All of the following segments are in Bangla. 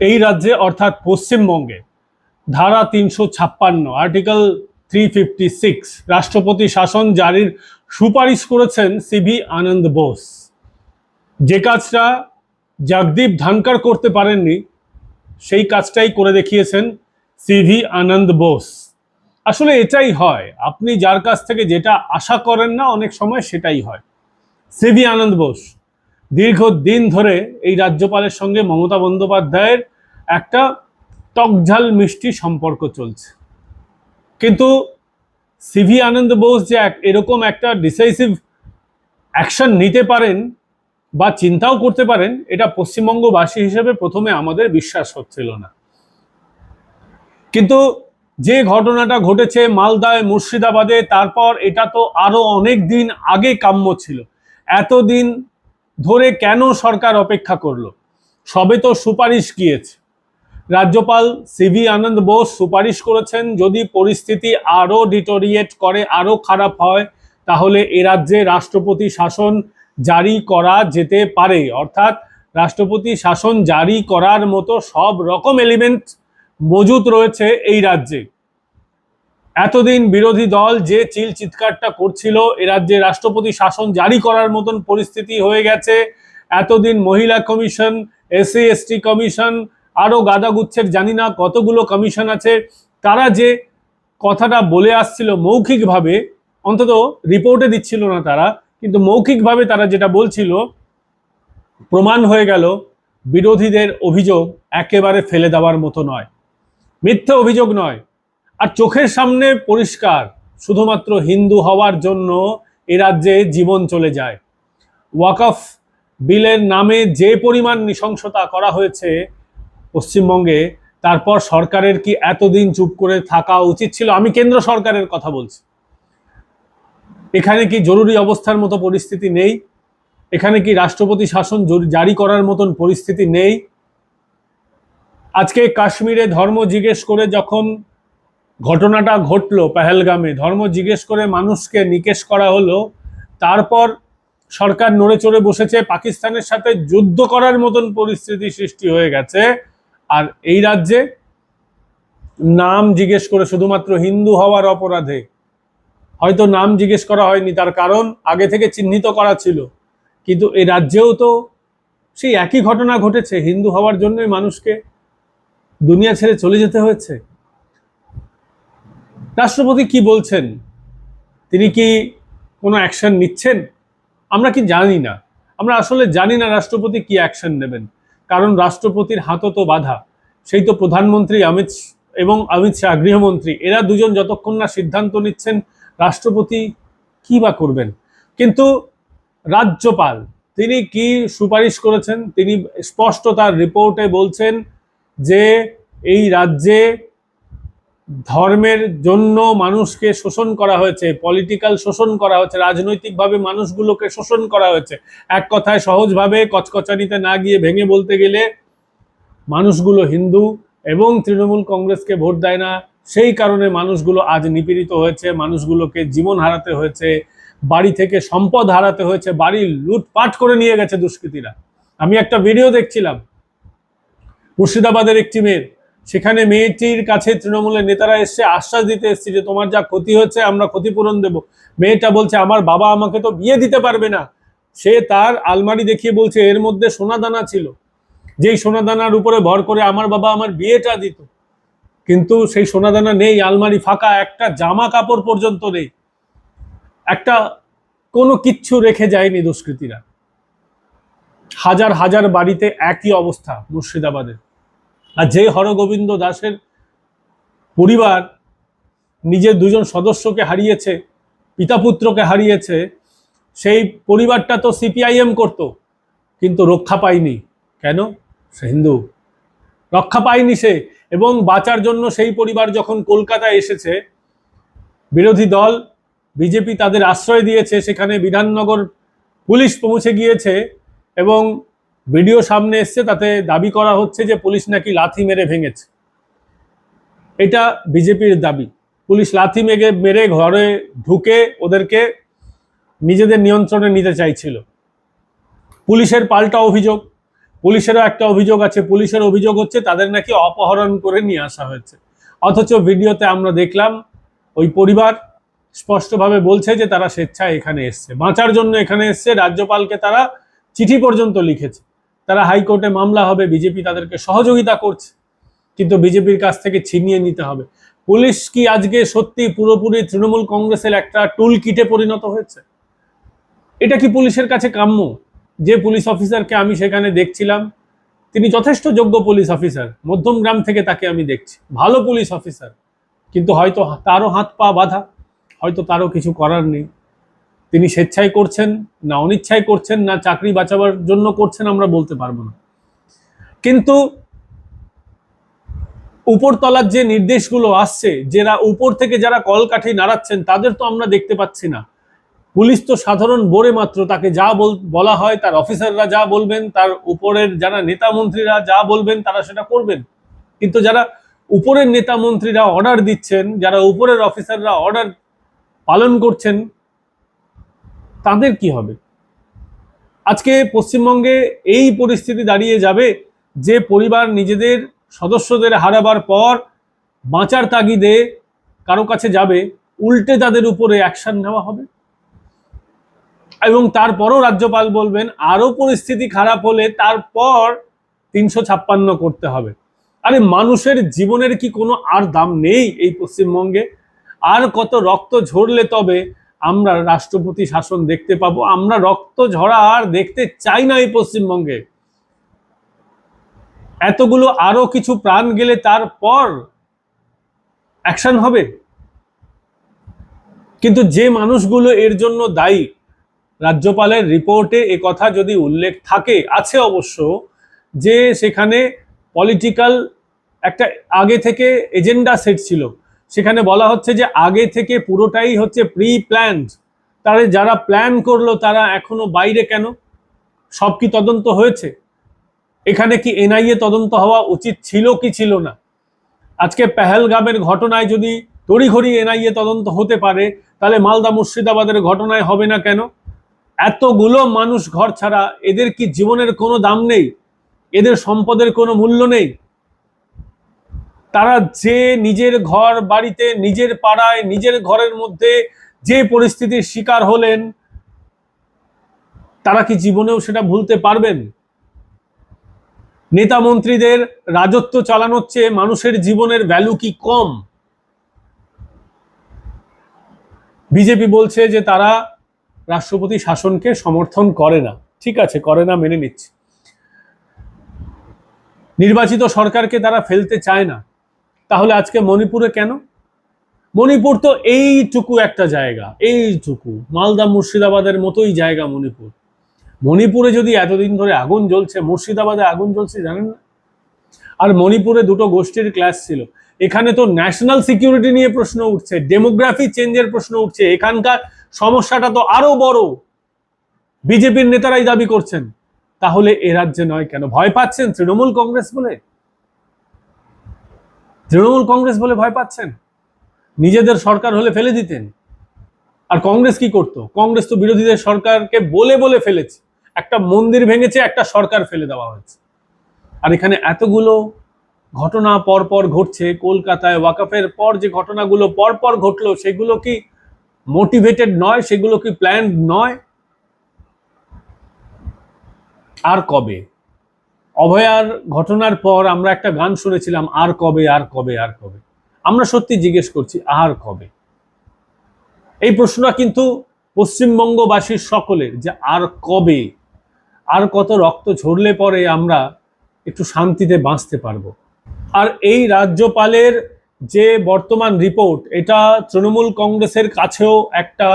এই রাজ্যে, অর্থাৎ পশ্চিমবঙ্গে, ধারা তিনশো ছাপ্পান্ন আর্টিকেল থ্রি ফিফটি সিক্স রাষ্ট্রপতি শাসন জারির সুপারিশ করেছেন সিভি আনন্দ বোস। যে কাজটা জগদীপ ধানকার করতে পারেননি, সেই কাজটাই করে দেখিয়েছেন সিভি আনন্দ বোস। আসলে এটাই হয়, আপনি যার কাছ থেকে যেটা আশা করেন না, অনেক সময় সেটাই হয়। সিভি আনন্দ বোস দীর্ঘদিন ধরে এই রাজ্যপালের সঙ্গে মমতা বন্দ্যোপাধ্যায়ের একটা টকঝাল মিষ্টি সম্পর্ক চলছে। কিন্তু সিভি আনন্দ বোস যে এরকম একটা ডিসাইসিভ অ্যাকশন নিতে পারেন বা চিন্তাও করতে পারেন, এটা পশ্চিমবঙ্গবাসী হিসেবে প্রথমে আমাদের বিশ্বাস হচ্ছিল না। কিন্তু যে ঘটনাটা ঘটেছে মালদায়, মুর্শিদাবাদে, তারপর এটা তো আরও অনেক দিন আগে কাম্য ছিল। এতদিন ধরে কেন সরকার অপেক্ষা করল? সবে তো সুপারিশ গিয়েছে। রাজ্যপাল সিভি আনন্দ বোস সুপারিশ করেছেন, যদি পরিস্থিতি আরও ডিটোরিয়েট করে, আরও খারাপ হয়, তাহলে এ রাজ্যে রাষ্ট্রপতি শাসন জারি করা যেতে পারে। অর্থাৎ রাষ্ট্রপতি শাসন জারি করার মতো সব রকম এলিমেন্ট মজুত রয়েছে এই রাজ্যে। এতদিন বিরোধী দল যে চিল চিৎকারটা করছিল, এ রাজ্যে রাষ্ট্রপতি শাসন জারি করার মতন পরিস্থিতি হয়ে গেছে। এতদিন মহিলা কমিশন এসসি এসটি কমিশন আরও গাদাগুচ্ছের জানি না কতগুলো কমিশন আছে, তারা যে কথাটা বলে আসছিল মৌখিকভাবে, অন্তত রিপোর্টে দিচ্ছিল না তারা, কিন্তু মৌখিকভাবে তারা যেটা বলছিল, প্রমাণ হয়ে গেল, বিরোধীদের অভিযোগ একেবারে ফেলে দেওয়ার মতো নয়। মিথ্যে অভিযোগ নয়। আর চোখের সামনে পরিষ্কার, শুধুমাত্র হিন্দু হওয়ার জন্য এ রাজ্যে জীবন চলে যায়। ওয়াকফ বিলের নামে যে পরিমাণ নৃশংসতা করা হয়েছে পশ্চিমবঙ্গে, তারপর সরকারের কি এতদিন চুপ করে থাকা উচিত ছিল? আমি কেন্দ্র সরকারের কথা বলছি। এখানে কি জরুরি অবস্থার মতো পরিস্থিতি নেই? এখানে কি রাষ্ট্রপতি শাসন জারি করার মতন পরিস্থিতি নেই? আজকে কাশ্মীরে ধর্ম জিজ্ঞেস করে যখন ঘটনাটা ঘটলো পেহেলগামে। ধর্ম জিজ্ঞেস করে মানুষকে নিকেশ করা হলো। তারপর সরকার নড়ে চড়ে বসেছে। পাকিস্তানের সাথে যুদ্ধ করার মতন পরিস্থিতি সৃষ্টি হয়ে গেছে। আর এই রাজ্যে নাম জিজ্ঞেস করে শুধুমাত্র হিন্দু হওয়ার অপরাধে। হয়তো নাম জিজ্ঞেস করা হয়নি, তার কারণ আগে থেকে চিহ্নিত করা ছিল। কিন্তু এই রাজ্যেও তো সেই একই ঘটনা ঘটেছে। হিন্দু হওয়ার জন্যই মানুষকে দুনিয়া ছেড়ে চলে যেতে হয়েছে। রাষ্ট্রপতি কি বলছেন? তিনি কি কোনো অ্যাকশন নিচ্ছেন? আমরা কি জানি না। আমরা আসলে জানি না রাষ্ট্রপতি কি অ্যাকশন নেবেন। কারণ রাষ্ট্রপতির হাতও তো বাধা। সেই তো প্রধানমন্ত্রী অমিত এবং অমিত শাহ, গৃহমন্ত্রী। এরা দুজন যতক্ষণ না সিদ্ধান্ত নিচ্ছেন রাষ্ট্রপতি কি বা করবেন। কিন্তু রাজ্যপাল, তিনি কি সুপারিশ করেছেন? তিনি স্পষ্ট তার রিপোর্টে বলছেন যে এই রাজ্যে ধর্মের জন্য মানুষকে শোষণ করা হয়েছে পলিটিক্যাল শোষণ করা হয়েছে, রাজনৈতিকভাবে মানুষগুলোকে শোষণ করা হয়েছে। এক কথায় সহজভাবে কচকচানিতে না গিয়ে ভেঙে বলতে গেলে মানুষগুলো হিন্দু এবং তৃণমূল কংগ্রেসকে ভোট দেয় না। সেই কারণে মানুষগুলো আজ নিপীড়িত হয়েছে, মানুষগুলোকে জীবন হারাতে হয়েছে, বাড়ি থেকে সম্পদ হারাতে হয়েছে, বাড়ি লুটপাট করে নিয়ে গেছে দুষ্কৃতীরা। আমি একটা ভিডিও দেখছিলাম, মুর্শিদাবাদের একটি মেয়ের। সেখানে মেয়েটির কাছে তৃণমূলের নেতারা এসছে আশ্বাস দিতে এসছে যে তোমার যা ক্ষতি হচ্ছে আমরা ক্ষতিপূরণ দেব। মেয়েটা বলছে, আমার বাবা আমাকে তো বিয়ে দিতে পারবে না। সে তার আলমারি দেখিয়ে বলছে, এর মধ্যে সোনাদানা ছিল। যেই সোনাদানার উপরে ভর করে আমার বাবা আমার বিয়েটা দিত। কিন্তু সেই সোনাদানা নেই, আলমারি ফাঁকা, একটা জামা কাপড় পর্যন্ত নেই। একটা কোনো কিচ্ছু রেখে যায়নি দুষ্কৃতীরা। হাজার হাজার বাড়িতে একই অবস্থা মুর্শিদাবাদের আর যে হরগোবিন্দ দাসের পরিবার নিজের দুজন সদস্যকে হারিয়েছে পিতা পুত্রকে হারিয়েছে, সেই পরিবারটা তো সিপিআইএম করত, কিন্তু রক্ষা পায়নি। কেন? সে হিন্দু। রক্ষা পায়নি সে, এবং বাঁচার জন্য সেই পরিবার যখন কলকাতায় এসেছে, বিরোধী দল, বিজেপি তাদের আশ্রয় দিয়েছে, সেখানে বিধাননগর পুলিশ পৌঁছে গিয়েছে, এবং ভিডিও সামনে এসছে, তাতে দাবি করা হচ্ছে যে পুলিশ নাকি লাথি মেরে ভেঙেছে। এটা বিজেপির দাবি। পুলিশ লাথি মেরে মেরে ঘরে ঢুকে ওদেরকে নিজেদের নিয়ন্ত্রণে নিতে চাইছিল। পুলিশের পাল্টা অভিযোগ, পুলিশেরও একটা অভিযোগ আছে। পুলিশের অভিযোগ হচ্ছে, তাদের নাকি অপহরণ করে নিয়ে আসা হয়েছে। অথচ ভিডিওতে আমরা দেখলাম, ওই পরিবার স্পষ্টভাবে বলছে যে তারা স্বেচ্ছায় এখানে এসছে। বাঁচার জন্য এখানে এসছে, রাজ্যপালকে তারা চিঠি পর্যন্ত লিখেছে। তারা হাইকোর্টে মামলা হবে, বিজেপি তাদেরকে সহযোগিতা করছে, কিন্তু বিজেপির কাছ থেকে ছিনিয়ে নিতে হবে। পুলিশ কি আজকে সত্যি পুরোপুরি তৃণমূল কংগ্রেসের একটা টুল কিটে পরিণত হয়েছে? এটা কি পুলিশের কাছে কাম্য? যে পুলিশ অফিসারকে আমি সেখানে দেখছিলাম, তিনি যথেষ্ট যোগ্য পুলিশ অফিসার মধ্যমগ্রাম থেকে তাকে আমি দেখছি। ভালো পুলিশ অফিসার, কিন্তু হয়তো তারও হাত পা বাঁধা, হয়তো তারও কিছু করার নেই। তিনি স্বেচ্ছায় করছেন, না অনিচ্ছায় করছেন, না চাকরি বাঁচাবার জন্য করছেন, আমরা বলতে পারব না। কিন্তু উপরতলার যে নির্দেশগুলো আসছে, যারা উপর থেকে যারা কলকাঠি নাড়াচ্ছেন, তাদের তো আমরা দেখতে পাচ্ছি না। পুলিশ তো সাধারণ বোরে মাত্র তাকে যা বল- হয়, তার অফিসাররা যা বলবেন, তার উপরের যারা নেতা মন্ত্রীরা যা বলবেন, তারা সেটা করবেন। কিন্তু যারা উপরের নেতা মন্ত্রীরা অর্ডার দিচ্ছেন, যারা উপরের অফিসাররা অর্ডার পালন করছেন তাদের কি হবে? আজকে পশ্চিমবঙ্গে এই পরিস্থিতি দাঁড়িয়ে যাবে যে পরিবার নিজেদের সদস্যদের হারাবার পর বাঁচার তাগিদে কারও কাছে যাবে, উল্টে তাদের উপরে অ্যাকশন নেওয়া হবে? এবং তারপরও রাজ্যপাল বলবেন আরও পরিস্থিতি খারাপ হলে তারপর তিনশো ছাপ্পান্ন করতে হবে। আরে মানুষের জীবনের কি কোনো আর দাম নেই এই পশ্চিমবঙ্গে? আর কত রক্ত ঝরলে তবে আমরা রাষ্ট্রপতি শাসন দেখতে পাবো, আমরা রক্ত ঝরা আর দেখতে চাই না এই পশ্চিমবঙ্গে। এতগুলো আরও কিছু প্রাণ গেলে তারপর অ্যাকশন হবে। কিন্তু যে মানুষগুলো এর জন্য দায়ী, রাজ্যপালের রিপোর্টে এ কথা যদি উল্লেখ থাকে, আছে অবশ্য যে সেখানে পলিটিক্যাল একটা আগে থেকে এজেন্ডা সেট ছিল। সেখানে বলা হচ্ছে যে আগে থেকে পুরোটাই হচ্ছে প্রি প্ল্যান্ড তাহলে যারা প্ল্যান করল, তারা এখনও বাইরে কেন? সব কি তদন্ত হয়েছে? এখানে কি এনআইএ তদন্ত হওয়া উচিত ছিল কি ছিল না? আজকে পেহেলগামের ঘটনায় যদি তড়িঘড়ি এনআইএ তদন্ত হতে পারে, তাহলে মালদা মুর্শিদাবাদের ঘটনায় হবে না কেন? এতগুলো মানুষ ঘর ছাড়া, এদের কি জীবনের কোনো দাম নেই? এদের সম্পদের কোনো মূল্য নেই? তারা যে নিজের ঘর বাড়িতে, নিজের পাড়ায়, নিজের ঘরের মধ্যে যে পরিস্থিতির শিকার হলেন, তারা কি জীবনেও সেটা ভুলতে পারবেন? নেতা মন্ত্রীদের রাজত্ব চালানোর চেয়ে মানুষের জীবনের ভ্যালু কি কম? বিজেপি বলছে যে তারা রাষ্ট্রপতি শাসনকে সমর্থন করে না। ঠিক আছে, করে না, মেনে নিচ্ছে। নির্বাচিত সরকারকে তারা ফেলতে চায় না। তাহলে আজকে মণিপুরে কেন? মণিপুর তো এইটুকু একটা জায়গা, এইটুকু। মালদা, মুর্শিদাবাদের মতোই জায়গা মণিপুর। মণিপুরে যদি এতদিন ধরে আগুন জ্বলছে, মুর্শিদাবাদে আগুন জ্বলছে, জানেন না? আর মণিপুরে দুটো গোষ্ঠীর ক্লাস ছিল। এখানে তো ন্যাশনাল সিকিউরিটি নিয়ে প্রশ্ন উঠছে ডেমোগ্রাফি চেঞ্জের প্রশ্ন উঠছে। এখানকার সমস্যাটা তো আরও বড়। বিজেপির নেতারাই দাবি করছেন, তাহলে এ রাজ্যে নয় কেন? ভয় পাচ্ছেন তৃণমূল কংগ্রেস বলে? তৃণমূল কংগ্রেস বলে ভয় পাচ্ছেন? নিজেদের সরকার হলে ফেলে দিতেন। আর কংগ্রেস কি করতো? কংগ্রেস তো বিরোধীদের সরকারকে বলে বলে ফেলেছে। একটা মন্দির ভেঙেছে, একটা সরকার ফেলে দেওয়া হয়েছে। আর এখানে এতগুলো ঘটনা পর পর ঘটছে, কলকাতায় ওয়াকাফের পর যে ঘটনাগুলো পর পর ঘটলো, সেগুলো কি মোটিভেটেড নয়? সেগুলো কি প্ল্যান নয়? আর কবে? অভয়ার ঘটনার পর আমরা একটা গান শুনেছিলাম, আর কবে আর কবে আর কবে? আমরা সত্যি জিজ্ঞেস করছি, আর কবে? এই প্রশ্নটা কিন্তু পশ্চিমবঙ্গবাসীর সকলের, যে আর কবে? আর কত রক্ত ঝরলে পরে আমরা একটু শান্তিতে বাঁচতে পারব। আর এই রাজ্যপালের যে বর্তমান রিপোর্ট, এটা তৃণমূল কংগ্রেসের কাছেও একটা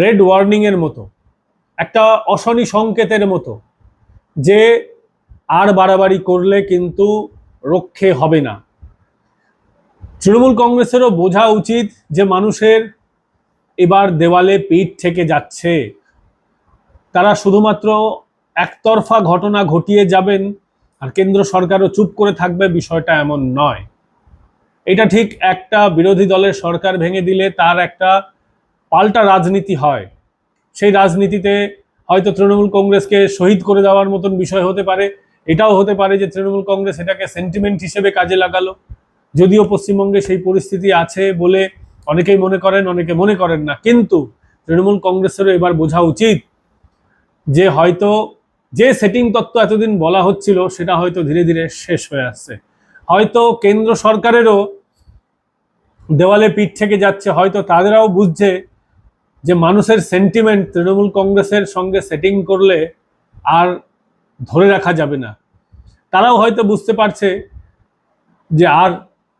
রেড ওয়ার্নিং এর মতো। একটা অশনি সংকেতের মতো যে আর বাড়াবাড়ি করলে কিন্তু রক্ষে হবে না। তৃণমূল কংগ্রেসেরও বোঝা উচিত যে মানুষের এবার দেওয়ালে পিঠ থেকে যাচ্ছে। তারা শুধুমাত্র একতরফা ঘটনা ঘটিয়ে যাবেন আর কেন্দ্র সরকারও চুপ করে থাকবে বিষয়টা এমন নয়। এটা ঠিক একটা বিরোধী দলের সরকার ভেঙে দিলে তার একটা পাল্টা রাজনীতি হয়। সেই রাজনীতিতে হয়তো তৃণমূল কংগ্রেসকে শহীদ করে দেওয়ার মতন বিষয় হতে পারে। এটাও হতে পারে যে তৃণমূল কংগ্রেস এটাকে সেন্টিমেন্ট হিসেবে কাজে লাগালো। যদিও পশ্চিমবঙ্গে সেই পরিস্থিতি আছে বলে অনেকেই মনে করেন, অনেকে মনে করেন না। কিন্তু তৃণমূল কংগ্রেসেরও এবার বোঝা উচিত যে হয়তো যে সেটিং তত্ত্ব এতদিন বলা হচ্ছিল সেটা হয়তো ধীরে ধীরে শেষ হয়ে আসছে। হয়তো কেন্দ্র সরকারেরও দেওয়ালে পিঠ থেকে যাচ্ছে, হয়তো তাদেরাও বুঝছে যে মানুষের সেন্টিমেন্ট তৃণমূল কংগ্রেসের সঙ্গে সেটিং করলে আর ধরে রাখা যাবে না। তারাও হয়তো বুঝতে পারছে যে আর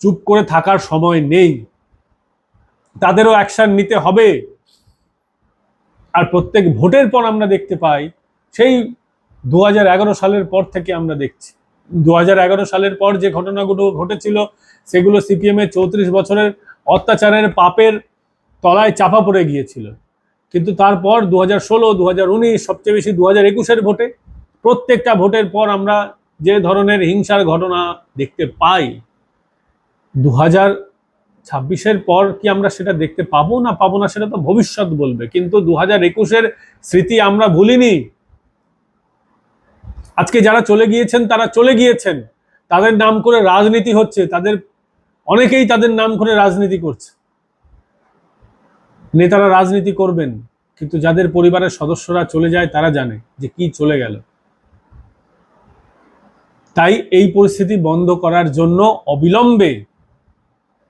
চুপ করে থাকার সময় নেই। তাদেরও অ্যাকশন নিতে হবে। আর প্রত্যেক ভোটের পর আমরা দেখতে পাই, সেই দু হাজার এগারো সালের পর থেকে আমরা দেখছি। দু হাজার এগারো সালের পর যে ঘটনাগুলো ঘটেছিল, সেগুলো সিপিএমের চৌত্রিশ বছরের অত্যাচারের পাপের তলায় চাপা পড়ে গিয়েছিল। কিন্তু তারপর দু হাজার ষোলো দু হাজার উনিশ, সবচেয়ে বেশি দু হাজার একুশের ভোটে প্রত্যেকটা ভোটের পর আমরা যে ধরনের হিংসার ঘটনা দেখতে পাই দু হাজার ছাব্বিশের পর কি আমরা সেটা দেখতে পাবো না পাবো না সেটা তো ভবিষ্যৎ বলবে। কিন্তু দু হাজার একুশের স্মৃতি আমরা ভুলিনি। আজকে যারা চলে গিয়েছেন, তারা চলে গিয়েছেন। তাদের নাম করে রাজনীতি হচ্ছে, তাদের অনেকেই তাদের নাম করে রাজনীতি করছে। নেতারা রাজনীতি করবেন, কিন্তু যাদের পরিবারের সদস্যরা চলে যায়, তারা জানে যে কি চলে গেল। তাই এই পরিস্থিতি বন্ধ করার জন্য অবিলম্বে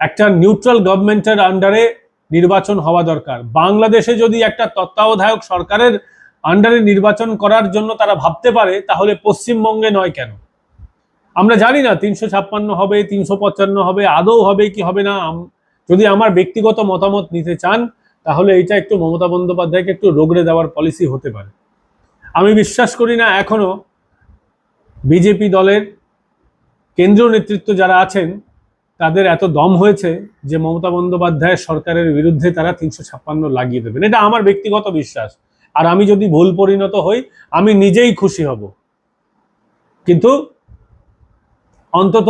একটা নিউট্রাল গভর্নমেন্টের আন্ডারে নির্বাচন হওয়া দরকার। বাংলাদেশে যদি একটা তত্ত্বাবধায়ক সরকারের আন্ডারে নির্বাচন করার জন্য তারা ভাবতে পারে, তাহলে পশ্চিমবঙ্গে নয় কেন? আমরা জানি না, তিনশো ছাপ্পান্ন হবে, তিনশো পঞ্চান্ন হবে, আদৌ হবে কি হবে না। যদি আমার ব্যক্তিগত মতামত নিতে চান তাহলে এটা একটু মমতা বন্দ্যোপাধ্যায়কে একটু রোগড়ে দেওয়ার পলিসি হতে পারে। আমি বিশ্বাস করি না এখনও বিজেপি দলের কেন্দ্রীয় নেতৃত্ব যারা আছেন, তাদের এত দম হয়েছে যে মমতা বন্দ্যোপাধ্যায়ের সরকারের বিরুদ্ধে তারা তিনশো ছাপ্পান্ন লাগিয়ে দেবেন। এটা আমার ব্যক্তিগত বিশ্বাস। আর আমি যদি ভুল পরিণত হই, আমি নিজেই খুশি হব। কিন্তু অন্তত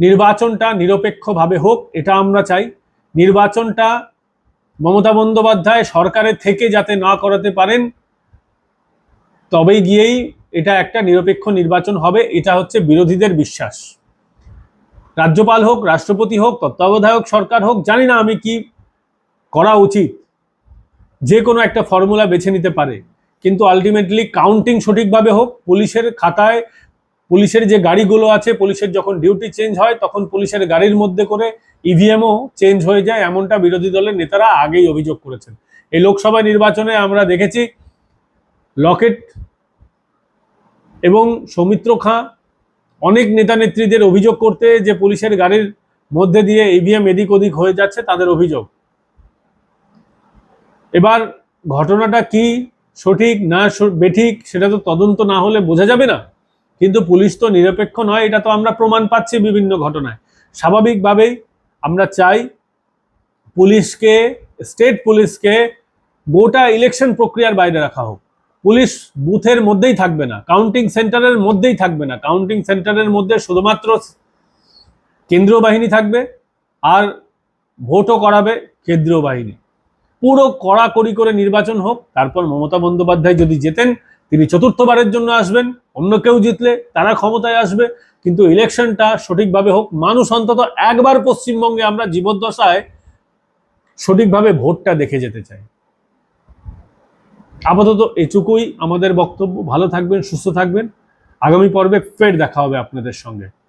নির্বাচনটা নিরপেক্ষভাবে হোক, এটা আমরা চাই। নির্বাচনটা মমতা বন্দ্যোপাধ্যায় সরকারের থেকে যাতে না করাতে পারেন, তবেই গিয়েই এটা একটা নিরপেক্ষ নির্বাচন হবে, এটা হচ্ছে বিরোধীদের বিশ্বাস। রাজ্যপাল হোক, রাষ্ট্রপতি হোক, তত্ত্বাবধায়ক সরকার হোক, জানি না আমি কি করা উচিত। যে কোনো একটা ফর্মুলা বেছে নিতে পারে। কিন্তু আলটিমেটলি কাউন্টিং সঠিকভাবে হোক, পুলিশের খাতায়, পুলিশের যে গাড়িগুলো আছে, পুলিশের যখন ডিউটি চেঞ্জ হয়, তখন পুলিশের গাড়ির মধ্যে করে ইভিএমও চেঞ্জ হয়ে যায়, এমনটা বিরোধী দলের নেতারা আগেই অভিযোগ করেছেন। এই লোকসভা নির্বাচনে আমরা দেখেছি লকেট এবং সৌমিত্র খাঁ অনেক নেতা নেত্রীদের অভিযোগ করতে যে পুলিশের গাড়ির মধ্যে দিয়ে ইভিএম এদিক ওদিক হয়ে যাচ্ছে তাদের অভিযোগ। এবার ঘটনাটা কি, সঠিক না বেঠিক সেটা তো তদন্ত না হলে বোঝা যাবে না। কিন্তু পুলিশ তো নিরপেক্ষ নয়, এটা তো আমরা প্রমাণ পাচ্ছি বিভিন্ন ঘটনায়। স্বাভাবিকভাবেই আমরা চাই পুলিশকে স্টেট পুলিশকে গোটা ইলেকশন প্রক্রিয়ার বাইরে রাখা হোক। পুলিশ বুথের মধ্যেই থাকবে না কাউন্টিং সেন্টারের মধ্যেই থাকবে না। কাউন্টিং সেন্টারের মধ্যে শুধুমাত্র কেন্দ্রীয় বাহিনী থাকবে আর ভোটও করাবে কেন্দ্রীয় বাহিনী। পুরো কড়াকড়ি করে নির্বাচন হোক, তারপর মমতা বন্দ্যোপাধ্যায় যদি জেতেন, তিনি চতুর্থবারের জন্য আসবেন, অন্য কেউ জিতলে তারা ক্ষমতায় আসবে। কিন্তু ইলেকশনটা সঠিকভাবে হোক, মানুষ অন্তত একবার পশ্চিমবঙ্গে আমরা জীবদ্দশায় সঠিকভাবে ভোটটা দেখে যেতে চাই। আপাতত এটুকুই আমাদের বক্তব্য। ভালো থাকবেন, সুস্থ থাকবেন। আগামী পর্বে ফের দেখা হবে আপনাদের সঙ্গে।